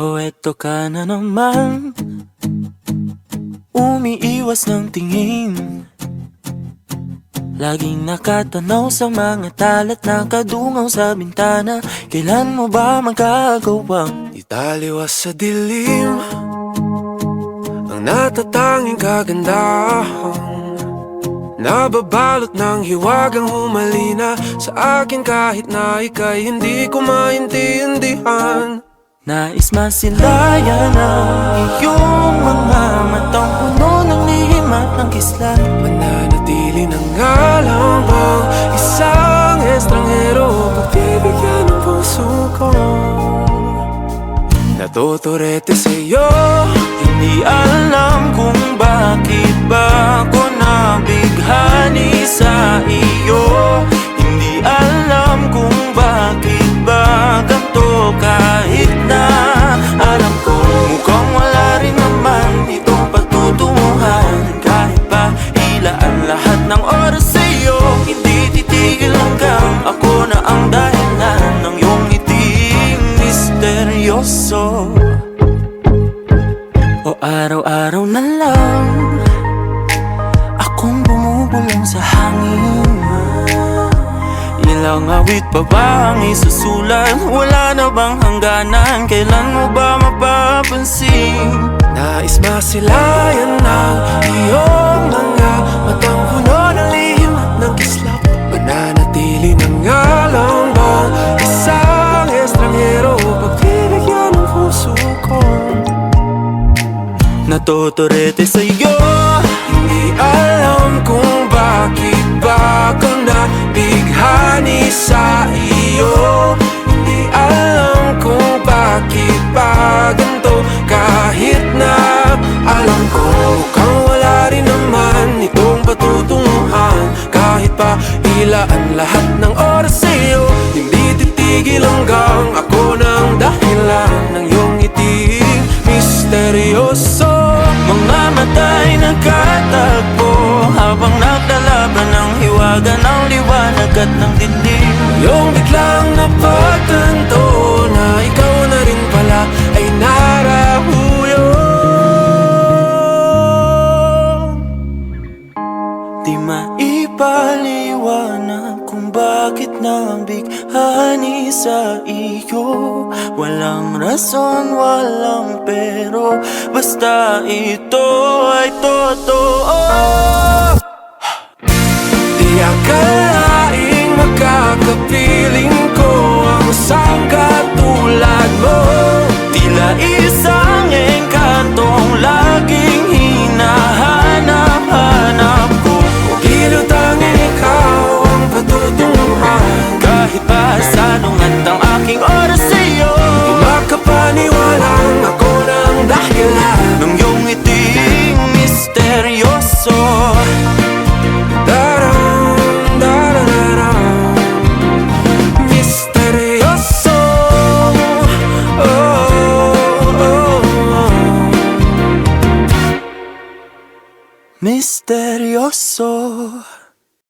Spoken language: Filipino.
O eto ka na naman. Umiiwas ng tingin. Laging nakatanaw sa mga talat Nakadungaw sa bintana. Kailan mo ba magkagawang Italiwas sa dilim. Ang natatanging kagandahan. Nababalot ng hiwagang humalina. Sa akin kahit na ika'y hindi ko maintindihan Nais masilayan ang iyong mga matang puno ng lihim at ng kislat Mananatili ng ngalang bang isang estranghero Pagbibigyan ng puso ko. Natuturete sa'yo Hindi alam kung bakit ba ako nabighani sa misteryoso o araw-araw na lang Akong bumubulong sa hangin Ilang awit pa ba ang isusulat? Wala na bang hangganan? Kailan mo ba mapapansin? Nais masilayan ng iyong Natuturete sa'yo. Hindi alam kung bakit ba ka nabighani sa iyo. Hindi alam kung bakit ba ganito Kahit na alam ko mukhang wala rin naman itong patutunguhan. Kahit pa ilaan lahat ng oras sa iyo Hindi titigil hanggang ako ng dahilan ng iyong ngiting hiwaga ng liwanag at ng dilim Yung biglang napagtanto na ikaw na rin pala ay narahuyo Di maipaliwanag kung bakit nabighani sa iyo. Walang rason, walang pero Basta ito ay totoo misterioso.